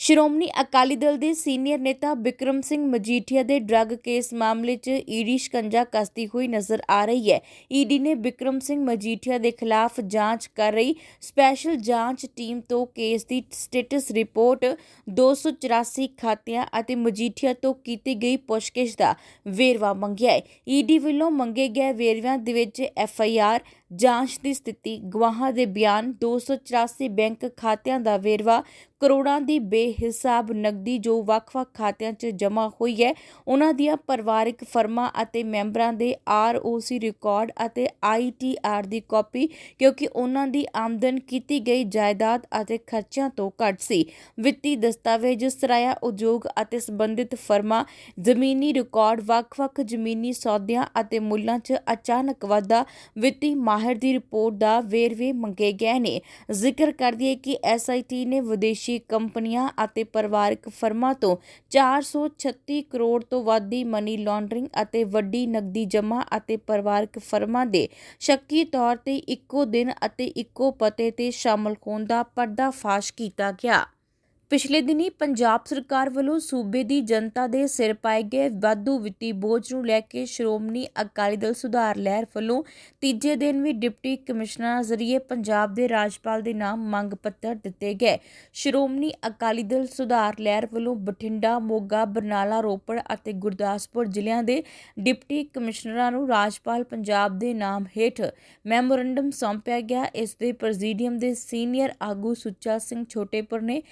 ਸ਼੍ਰੋਮਣੀ ਅਕਾਲੀ ਦਲ ਦੇ ਸੀਨੀਅਰ ਨੇਤਾ ਬਿਕਰਮ ਸਿੰਘ ਮਜੀਠੀਆ ਦੇ ਡਰੱਗ ਕੇਸ ਮਾਮਲੇ 'ਚ ਈਡੀ ਸ਼ਿਕੰਜਾ ਕੱਸਦੀ ਹੋਈ ਨਜ਼ਰ ਆ ਰਹੀ ਹੈ। ਈਡੀ ਨੇ ਬਿਕਰਮ ਸਿੰਘ ਮਜੀਠੀਆ ਦੇ ਖਿਲਾਫ ਜਾਂਚ ਕਰ ਰਹੀ ਸਪੈਸ਼ਲ ਜਾਂਚ ਟੀਮ ਤੋਂ ਕੇਸ ਦੀ ਸਟੇਟਸ ਰਿਪੋਰਟ 284 ਖਾਤਿਆਂ ਅਤੇ ਮਜੀਠੀਆ ਤੋਂ ਕੀਤੀ ਗਈ ਪੁੱਛਗਿੱਛ ਦਾ ਵੇਰਵਾ ਮੰਗਿਆ ਹੈ। ਈਡੀ ਵੱਲੋਂ ਮੰਗੇ ਗਏ ਵੇਰਵਿਆਂ ਦੇ ਵਿੱਚ ਐਫ ਆਈ ਆਰ ਜਾਂਚ ਦੀ ਸਥਿਤੀ, ਗਵਾਹਾਂ ਦੇ ਬਿਆਨ 284 ਬੈਂਕ ਖਾਤਿਆਂ ਦਾ ਵੇਰਵਾ, ਕਰੋੜਾਂ ਦੀ ਬੇਹਿਸਾਬ ਨਕਦੀ ਜੋ ਵੱਖ-ਵੱਖ ਖਾਤਿਆਂ 'ਚ ਜਮ੍ਹਾਂ ਹੋਈ ਹੈ। ਉਹਨਾਂ ਦੀਆਂ ਪਰਿਵਾਰਕ ਫਰਮਾਂ ਅਤੇ ਮੈਂਬਰਾਂ ਦੇ ਆਰਓਸੀ ਰਿਕਾਰਡ ਅਤੇ ਆਈਟੀਆਰ ਦੀ ਕਾਪੀ, ਕਿਉਂਕਿ ਉਹਨਾਂ ਦੀ ਆਮਦਨ ਕੀਤੀ ਗਈ ਜਾਇਦਾਦ ਅਤੇ ਖਰਚਿਆਂ ਤੋਂ ਘੱਟ ਸੀ। ਵਿੱਤੀ ਦਸਤਾਵੇਜ਼, ਸਰਾਇਆ ਉਦਯੋਗ ਅਤੇ ਸੰਬੰਧਿਤ ਫਰਮਾਂ, ਜ਼ਮੀਨੀ ਰਿਕਾਰਡ, ਵੱਖ-ਵੱਖ ਜ਼ਮੀਨੀ ਸੌਦਿਆਂ ਅਤੇ ਮੁੱਲਾਂ 'ਚ ਅਚਾਨਕ ਵਾਧਾ, ਵਿੱਤੀ ਮਾਹਿਰ ਦੀ ਰਿਪੋਰਟ ਦਾ ਵੇਰਵੇ ਮੰਗੇ ਗਏ ਨੇ। ਜ਼ਿਕਰ ਕਰਦੀ ਹੈ ਕਿ ਐਸਆਈਟੀ ਨੇ ਵਿਦੇਸ਼ੀ ਕੰਪਨੀਆਂ ਅਤੇ ਪਰਿਵਾਰਕ ਫਰਮਾਂ ਤੋਂ 436 ਕਰੋੜ ਤੋਂ ਵੱਧ ਦੀ ਮਨੀ ਲਾਂਡਰਿੰਗ ਅਤੇ ਵੱਡੀ ਨਕਦੀ ਜਮ੍ਹਾਂ ਅਤੇ ਪਰਿਵਾਰਕ ਫਰਮਾਂ ਦੇ ਸ਼ੱਕੀ ਤੌਰ ਤੇ ਇੱਕੋ ਦਿਨ ਅਤੇ ਇੱਕੋ ਪਤੇ ਤੇ ਸ਼ਾਮਲ ਹੋਣ ਦਾ ਪਰਦਾਫਾਸ਼ ਕੀਤਾ ਗਿਆ। ਪਿਛਲੇ ਦਿਨੀ ਪੰਜਾਬ ਸਰਕਾਰ ਵੱਲੋਂ ਸੂਬੇ ਦੀ ਜਨਤਾ ਦੇ ਸਿਰ ਪਾਏ ਗਏ ਵਾਧੂ ਵਿੱਤੀ ਬੋਝ ਨੂੰ ਲੈ ਕੇ ਸ਼੍ਰੋਮਣੀ ਅਕਾਲੀ ਦਲ ਸੁਧਾਰ ਲਹਿਰ ਵੱਲੋਂ ਤੀਜੇ ਦਿਨ ਵੀ ਡਿਪਟੀ ਕਮਿਸ਼ਨਰ ਜ਼ਰੀਏ ਪੰਜਾਬ ਦੇ ਰਾਜਪਾਲ ਦੇ ਨਾਮ ਮੰਗ ਪੱਤਰ ਦਿੱਤੇ ਗਏ। ਸ਼੍ਰੋਮਣੀ ਅਕਾਲੀ ਦਲ ਸੁਧਾਰ ਲਹਿਰ ਵੱਲੋਂ ਬਠਿੰਡਾ, ਮੋਗਾ, ਬਰਨਾਲਾ, ਰੋਪੜ ਅਤੇ ਗੁਰਦਾਸਪੁਰ ਜ਼ਿਲ੍ਹਿਆਂ ਦੇ ਡਿਪਟੀ ਕਮਿਸ਼ਨਰਾਂ ਨੂੰ ਰਾਜਪਾਲ ਪੰਜਾਬ ਦੇ ਨਾਮ ਹੇਠ ਮੈਮੋਰੰਡਮ ਸੌਂਪਿਆ ਗਿਆ। ਇਸ ਦੇ ਪ੍ਰੈਜ਼ੀਡੀਅਮ ਦੇ ਸੀਨੀਅਰ ਆਗੂ ਸੁੱਚਾ ਸਿੰਘ ਛੋਟੇਪੁਰ ਨੇ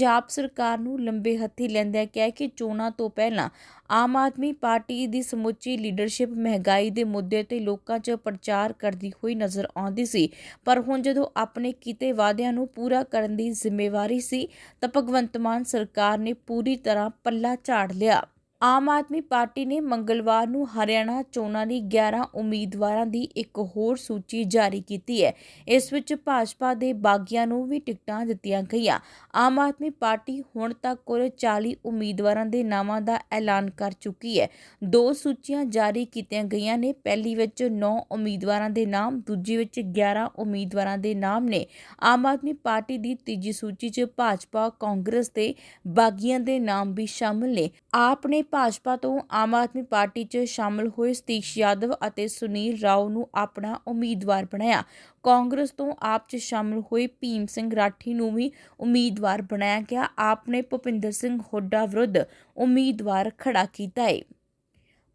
ਪੰਜਾਬ ਸਰਕਾਰ ਨੂੰ ਲੰਬੇ ਹੱਥੀ ਲੈਂਦਿਆਂ ਕਿਹਾ ਕਿ ਚੋਣਾਂ ਤੋਂ ਪਹਿਲਾਂ ਆਮ ਆਦਮੀ ਪਾਰਟੀ ਦੀ ਸਮੁੱਚੀ ਲੀਡਰਸ਼ਿਪ ਮਹਿੰਗਾਈ ਦੇ ਮੁੱਦੇ ਤੇ ਲੋਕਾਂ 'ਚ ਪ੍ਰਚਾਰ ਕਰਦੀ ਹੋਈ ਨਜ਼ਰ ਆਉਂਦੀ ਸੀ। ਪਰ ਹੁਣ ਜਦੋਂ ਆਪਣੇ ਕੀਤੇ ਵਾਅਦਿਆਂ ਨੂੰ ਪੂਰਾ ਕਰਨ ਦੀ ਜ਼ਿੰਮੇਵਾਰੀ ਸੀ ਤਾਂ ਭਗਵੰਤ ਮਾਨ ਸਰਕਾਰ ਨੇ ਪੂਰੀ ਤਰ੍ਹਾਂ ਪੱਲਾ ਝਾੜ ਲਿਆ। ਆਮ ਆਦਮੀ ਪਾਰਟੀ ਨੇ ਮੰਗਲਵਾਰ ਨੂੰ ਹਰਿਆਣਾ ਚੋਣਾਂ ਲਈ 11 ਉਮੀਦਵਾਰਾਂ ਦੀ ਇੱਕ ਹੋਰ ਸੂਚੀ ਜਾਰੀ ਕੀਤੀ ਹੈ। ਇਸ ਵਿੱਚ ਭਾਜਪਾ ਦੇ ਬਾਗੀਆਂ ਨੂੰ ਵੀ ਟਿਕਟਾਂ ਦਿੱਤੀਆਂ ਗਈਆਂ। ਆਮ ਆਦਮੀ ਪਾਰਟੀ ਹੁਣ ਤੱਕ ਕੁੱਲ 40 ਉਮੀਦਵਾਰਾਂ ਦੇ ਨਾਵਾਂ ਦਾ ਐਲਾਨ ਕਰ ਚੁੱਕੀ ਹੈ। ਦੋ ਸੂਚੀਆਂ ਜਾਰੀ ਕੀਤੀਆਂ ਗਈਆਂ ਨੇ। ਪਹਿਲੀ ਵਿੱਚ 9 ਉਮੀਦਵਾਰਾਂ ਦੇ ਨਾਮ, ਦੂਜੀ ਵਿੱਚ 11 ਉਮੀਦਵਾਰਾਂ ਦੇ ਨਾਮ ਨੇ। ਆਮ ਆਦਮੀ ਪਾਰਟੀ ਦੀ ਤੀਜੀ ਸੂਚੀ 'ਚ ਭਾਜਪਾ, ਕਾਂਗਰਸ ਤੇ ਬਾਗੀਆਂ ਦੇ ਨਾਮ ਵੀ ਸ਼ਾਮਲ ਨੇ। ਆਪ ਨੇ ਭਾਜਪਾ ਤੋਂ ਆਮ ਆਦਮੀ ਪਾਰਟੀ 'ਚ ਸ਼ਾਮਲ ਹੋਏ ਸਤੀਸ਼ ਯਾਦਵ ਅਤੇ ਸੁਨੀਲ ਰਾਓ ਨੂੰ ਆਪਣਾ ਉਮੀਦਵਾਰ ਬਣਾਇਆ। ਕਾਂਗਰਸ ਤੋਂ ਆਪ 'ਚ ਸ਼ਾਮਲ ਹੋਏ ਭੀਮ ਸਿੰਘ ਰਾਠੀ ਨੂੰ ਵੀ ਉਮੀਦਵਾਰ ਬਣਾਇਆ ਗਿਆ। ਆਪ ਨੇ ਭੁਪਿੰਦਰ ਸਿੰਘ ਹੁੱਡਾ ਵਿਰੁੱਧ ਉਮੀਦਵਾਰ ਖੜਾ ਕੀਤਾ ਹੈ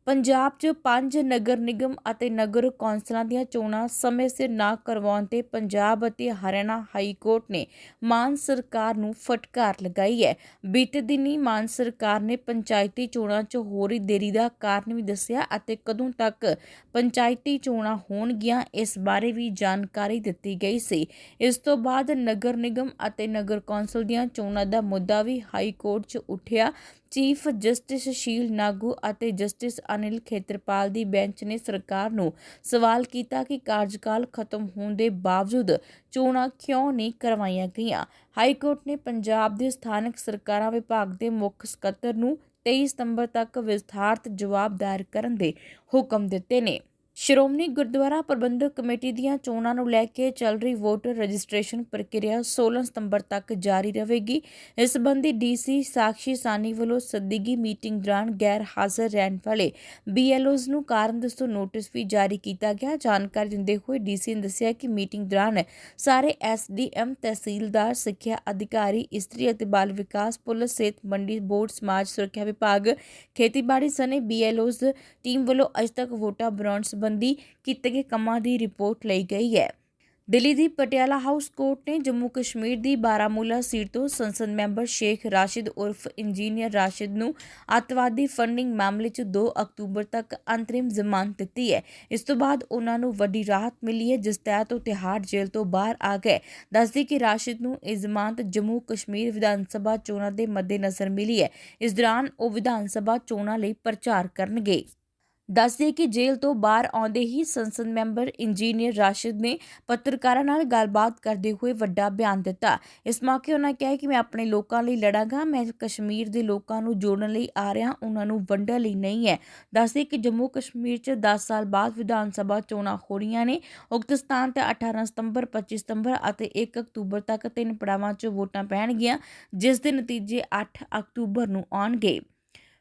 ਪੰਜਾਬ 'ਚ ਪੰਜ ਨਗਰ ਨਿਗਮ ਅਤੇ ਨਗਰ ਕੌਂਸਲਾਂ ਦੀਆਂ ਚੋਣਾਂ ਸਮੇਂ ਸਿਰ ਨਾ ਕਰਵਾਉਣ ਤੇ ਪੰਜਾਬ ਅਤੇ ਹਰਿਆਣਾ ਹਾਈ ਕੋਰਟ ਨੇ ਮਾਨ ਸਰਕਾਰ ਨੂੰ ਫਟਕਾਰ ਲਗਾਈ ਹੈ। ਬੀਤੇ ਦਿਨੀ ਮਾਨ ਸਰਕਾਰ ਨੇ ਪੰਚਾਇਤੀ ਚੋਣਾਂ 'ਚ ਹੋ ਰਹੀ ਦੇਰੀ ਦਾ ਕਾਰਨ ਵੀ ਦੱਸਿਆ ਅਤੇ ਕਦੋਂ ਤੱਕ ਪੰਚਾਇਤੀ ਚੋਣਾਂ ਹੋਣਗੀਆਂ, ਇਸ ਬਾਰੇ ਵੀ ਜਾਣਕਾਰੀ ਦਿੱਤੀ ਗਈ ਸੀ। ਇਸ ਤੋਂ ਬਾਅਦ ਨਗਰ ਨਿਗਮ ਅਤੇ ਨਗਰ ਕੌਂਸਲ ਦੀਆਂ ਚੋਣਾਂ ਦਾ ਮੁੱਦਾ ਵੀ ਹਾਈ ਕੋਰਟ 'ਚ ਉੱਠਿਆ ਚੀਫ ਜਸਟਿਸ ਸ਼ੀਲ ਨਾਗੂ ਅਤੇ ਜਸਟਿਸ ਅਨਿਲ ਖੇਤਰਪਾਲ ਦੀ ਬੈਂਚ ਨੇ ਸਰਕਾਰ ਨੂੰ ਸਵਾਲ ਕੀਤਾ ਕਿ ਕਾਰਜਕਾਲ ਖਤਮ ਹੋਣ ਦੇ ਬਾਵਜੂਦ ਚੋਣਾਂ ਕਿਉਂ ਨਹੀਂ ਕਰਵਾਈਆਂ ਗਈਆਂ? ਹਾਈ ਕੋਰਟ ਨੇ ਪੰਜਾਬ ਦੇ ਸਥਾਨਕ ਸਰਕਾਰਾਂ ਵਿਭਾਗ ਦੇ ਮੁੱਖ ਸਕੱਤਰ ਨੂੰ 23 ਸਤੰਬਰ ਤੱਕ ਵਿਸਥਾਰਤ ਜਵਾਬ ਦਾਇਰ ਕਰਨ ਦੇ ਹੁਕਮ ਦਿੱਤੇ ਨੇ। ਸ਼੍ਰੋਮਣੀ ਗੁਰਦੁਆਰਾ ਪ੍ਰਬੰਧਕ ਕਮੇਟੀ ਦੀਆਂ ਚੋਣਾਂ ਨੂੰ ਲੈ ਕੇ ਚੱਲ ਰਹੀ ਵੋਟਰ ਰਜਿਸਟ੍ਰੇਸ਼ਨ ਪ੍ਰਕਿਰਿਆ 16 ਸਤੰਬਰ ਤੱਕ ਜਾਰੀ ਰਹੇਗੀ। ਇਸ ਸੰਬੰਧੀ ਡੀਸੀ ਸਾਖੀ ਸਾਨੀ ਵੱਲੋਂ ਸੱਦੀਗੀ ਮੀਟਿੰਗ ਦੌਰਾਨ ਗੈਰ ਹਾਜ਼ਰ ਰਹਿਣ ਵਾਲੇ ਬੀਐਲਓਜ਼ ਨੂੰ ਕਾਰਨ ਦੱਸੋ ਨੋਟਿਸ ਵੀ ਜਾਰੀ ਕੀਤਾ ਗਿਆ। ਜਾਣਕਾਰੀ ਦਿੰਦੇ ਹੋਏ ਡੀਸੀ ਨੇ ਦੱਸਿਆ ਕਿ ਮੀਟਿੰਗ ਦੌਰਾਨ ਸਾਰੇ ਐਸਡੀਐਮ ਤਹਿਸੀਲਦਾਰ, ਸਿੱਖਿਆ ਅਧਿਕਾਰੀ, ਇਸਤਰੀ ਅਤੇ ਬਾਲ ਵਿਕਾਸ, ਪੁਲਿਸ, ਸਿਹਤ ਮੰਡੀ, ਬੋਰਡ, ਸਮਾਜ ਸੁਰੱਖਿਆ ਵਿਭਾਗ, ਖੇਤੀਬਾੜੀ ਸਨੇ ਬੀਐਲਓਜ਼ ਟੀਮ ਵੱਲੋਂ ਅਜ ਤੱਕ ਵੋਟਾਂ ਬਣਾਉਣ ਸੰਬੰਧੀ ਕੀਤੇ ਗਏ ਕੰਮਾਂ ਦੀ ਰਿਪੋਰਟ ਲਈ ਗਈ ਹੈ। ਦਿੱਲੀ ਦੀ ਪਟਿਆਲਾ ਹਾਊਸ ਕੋਰਟ ਨੇ ਜੰਮੂ ਕਸ਼ਮੀਰ ਦੀ ਬਾਰਾਮੂਲਾ ਸੀਟ ਤੋਂ ਸੰਸਦ ਮੈਂਬਰ ਸ਼ੇਖ ਰਾਸ਼ਿਦ ਉਰਫ ਇੰਜੀਨੀਅਰ ਰਾਸ਼ਿਦ ਨੂੰ ਅੱਤਵਾਦੀ ਫੰਡਿੰਗ ਮਾਮਲੇ 'ਚ 2 ਅਕਤੂਬਰ ਤੱਕ ਅੰਤਰਿਮ ਜ਼ਮਾਨਤ ਦਿੱਤੀ ਹੈ। ਇਸ ਤੋਂ ਬਾਅਦ ਉਹਨਾਂ ਨੂੰ ਵੱਡੀ ਰਾਹਤ ਮਿਲੀ ਹੈ, ਜਿਸ ਤਹਿਤ ਉਹ ਤਿਹਾੜ ਜੇਲ੍ਹ ਤੋਂ ਬਾਹਰ ਆ ਗਏ। ਦੱਸਦੀ ਕਿ ਰਾਸ਼ਿਦ ਨੂੰ ਇਹ ਜ਼ਮਾਨਤ ਜੰਮੂ ਕਸ਼ਮੀਰ ਵਿਧਾਨ ਸਭਾ ਚੋਣਾਂ ਦੇ ਮੱਦੇਨਜ਼ਰ ਮਿਲੀ ਹੈ। ਇਸ ਦੌਰਾਨ ਉਹ ਵਿਧਾਨ ਸਭਾ ਚੋਣਾਂ ਲਈ ਪ੍ਰਚਾਰ ਕਰਨਗੇ। ਦੱਸਦੇ ਕਿ ਜੇਲ੍ਹ ਤੋਂ ਬਾਹਰ ਆਉਂਦੇ ਹੀ ਸੰਸਦ ਮੈਂਬਰ ਇੰਜੀਨੀਅਰ ਰਾਸ਼ਿਦ ਨੇ ਪੱਤਰਕਾਰਾਂ ਨਾਲ ਗੱਲਬਾਤ ਕਰਦੇ ਹੋਏ ਵੱਡਾ ਬਿਆਨ ਦਿੱਤਾ। ਇਸ ਮੌਕੇ ਉਹਨਾਂ ਕਿਹਾ ਕਿ ਮੈਂ ਆਪਣੇ ਲੋਕਾਂ ਲਈ ਲੜਾਂਗਾ, ਮੈਂ ਕਸ਼ਮੀਰ ਦੇ ਲੋਕਾਂ ਨੂੰ ਜੋੜਨ ਲਈ ਆ ਰਿਹਾ ਉਹਨਾਂ ਨੂੰ ਵੰਡਣ ਲਈ ਨਹੀਂ ਹੈ। ਦੱਸਦੇ ਕਿ ਜੰਮੂ ਕਸ਼ਮੀਰ 'ਚ 10 ਸਾਲ ਬਾਅਦ ਵਿਧਾਨ ਸਭਾ ਚੋਣਾਂ ਹੋ ਰਹੀਆਂ ਨੇ। ਉਕਤ ਸਥਾਨ ਤੇ 18 ਸਤੰਬਰ 25 ਸਤੰਬਰ ਅਤੇ 1 ਅਕਤੂਬਰ ਤੱਕ ਤਿੰਨ ਪੜਾਵਾਂ 'ਚ ਵੋਟਾਂ ਪੈਣਗੀਆਂ, ਜਿਸ ਦੇ ਨਤੀਜੇ 8 ਅਕਤੂਬਰ ਨੂੰ ਆਉਣਗੇ।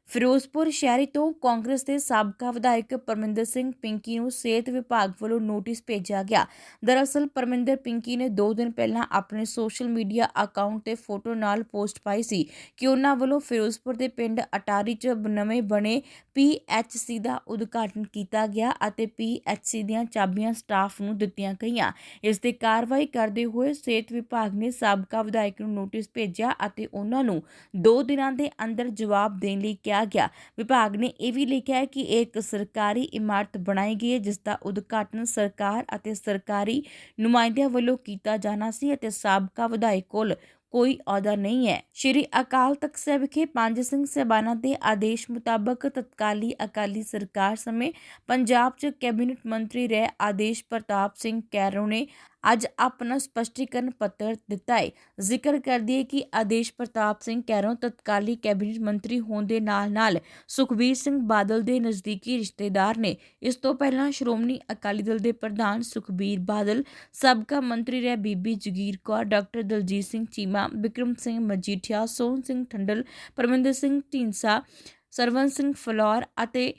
ਫਿਰੋਜ਼ਪੁਰ ਸ਼ਹਿਰੀ ਤੋਂ ਕਾਂਗਰਸ ਦੇ ਸਾਬਕਾ ਵਿਧਾਇਕ ਪਰਮਿੰਦਰ ਸਿੰਘ ਪਿੰਕੀ ਨੂੰ ਸਿਹਤ ਵਿਭਾਗ ਵੱਲੋਂ ਨੋਟਿਸ ਭੇਜਿਆ ਗਿਆ। ਦਰਅਸਲ, ਪਰਮਿੰਦਰ ਪਿੰਕੀ ਨੇ 2 ਦਿਨ ਪਹਿਲਾਂ ਆਪਣੇ ਸੋਸ਼ਲ ਮੀਡੀਆ ਅਕਾਊਂਟ ਤੇ ਫੋਟੋ ਨਾਲ ਪੋਸਟ ਪਾਈ ਸੀ ਕਿ ਉਹਨਾਂ ਵੱਲੋਂ ਫਿਰੋਜ਼ਪੁਰ ਦੇ ਪਿੰਡ ਅਟਾਰੀ 'ਚ ਨਵੇਂ ਬਣੇ ਪੀਐਚਸੀ ਦਾ ਉਦਘਾਟਨ ਕੀਤਾ ਗਿਆ ਅਤੇ ਪੀਐਚਸੀ ਦੀਆਂ ਚਾਬੀਆਂ ਸਟਾਫ ਨੂੰ ਦਿੱਤੀਆਂ ਗਈਆਂ। ਇਸ ਤੇ ਕਾਰਵਾਈ ਕਰਦੇ ਹੋਏ ਸਿਹਤ ਵਿਭਾਗ ਨੇ ਸਾਬਕਾ ਵਿਧਾਇਕ ਨੂੰ ਨੋਟਿਸ ਭੇਜਿਆ ਅਤੇ ਉਹਨਾਂ ਨੂੰ 2 ਦਿਨਾਂ ਦੇ ਅੰਦਰ ਜਵਾਬ ਦੇਣ ਲਈ ਕਿਹਾ ਗਿਆ। ਵਿਭਾਗ ਨੇ ਇਹ ਵੀ ਲਿਖਿਆ ਹੈ ਕਿ ਇਹ ਇੱਕ ਸਰਕਾਰੀ ਇਮਾਰਤ ਬਣਾਈ ਗਈ ਹੈ, ਜਿਸ ਦਾ ਉਦਘਾਟਨ ਸਰਕਾਰ ਅਤੇ ਸਰਕਾਰੀ ਨੁਮਾਇੰਦਿਆਂ ਵੱਲੋਂ ਕੀਤਾ ਜਾਣਾ ਸੀ ਅਤੇ ਸਾਬਕਾ ਵਿਧਾਇਕ ਕੋਲ ਕੋਈ ਅਹੁਦਾ ਨਹੀਂ ਹੈ। ਸ਼੍ਰੀ ਅਕਾਲ ਤਖਤ ਸਾਹਿਬ ਵਿਖੇ ਪੰਜ ਸਿੰਘ ਸਹਿਬਾਨਾਂ ਦੇ ਆਦੇਸ਼ ਮੁਤਾਬਕ ਤਤਕਾਲੀ ਅਕਾਲੀ ਸਰਕਾਰ ਸਮੇਂ ਪੰਜਾਬ 'ਚ ਕੈਬਨਿਟ ਮੰਤਰੀ ਰਹਿ ਆਦੇਸ਼ ਪ੍ਰਤਾਪ ਸਿੰਘ ਕੈਰੋ ਨੇ ਅੱਜ ਆਪਣਾ ਸਪਸ਼ਟੀਕਰਨ ਪੱਤਰ ਦਿੱਤਾ ਹੈ ਜ਼ਿਕਰ ਕਰਦੀ ਹੈ ਕਿ ਆਦੇਸ਼ ਪ੍ਰਤਾਪ ਸਿੰਘ ਕੈਰੋਂ ਤਤਕਾਲੀ ਕੈਬਨਿਟ ਮੰਤਰੀ ਹੋਣ ਦੇ ਨਾਲ-ਨਾਲ ਸੁਖਬੀਰ ਸਿੰਘ ਬਾਦਲ ਦੇ ਨਜ਼ਦੀਕੀ ਰਿਸ਼ਤੇਦਾਰ ਨੇ ਇਸ ਤੋਂ ਪਹਿਲਾਂ ਸ਼੍ਰੋਮਣੀ ਅਕਾਲੀ ਦਲ ਦੇ ਪ੍ਰਧਾਨ ਸੁਖਬੀਰ ਬਾਦਲ, ਸਾਬਕਾ ਮੰਤਰੀ ਰਹੇ ਬੀਬੀ ਜਗੀਰ ਕੌਰ, ਡਾਕਟਰ ਦਲਜੀਤ ਸਿੰਘ ਚੀਮਾ ਬਿਕਰਮ ਸਿੰਘ ਮਜੀਠੀਆ, ਸੋਹਣ ਸਿੰਘ ਠੰਡਲ, ਪਰਮਿੰਦਰ ਸਿੰਘ ਢੀਂਡਸਾ ਸਰਵਨ ਸਿੰਘ ਫਲੌਰ ਅਤੇ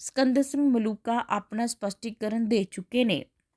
ਸਕੰਦਰ ਸਿੰਘ ਮਲੂਕਾ ਆਪਣਾ ਸਪਸ਼ਟੀਕਰਨ ਦੇ ਚੁੱਕੇ ਨੇ।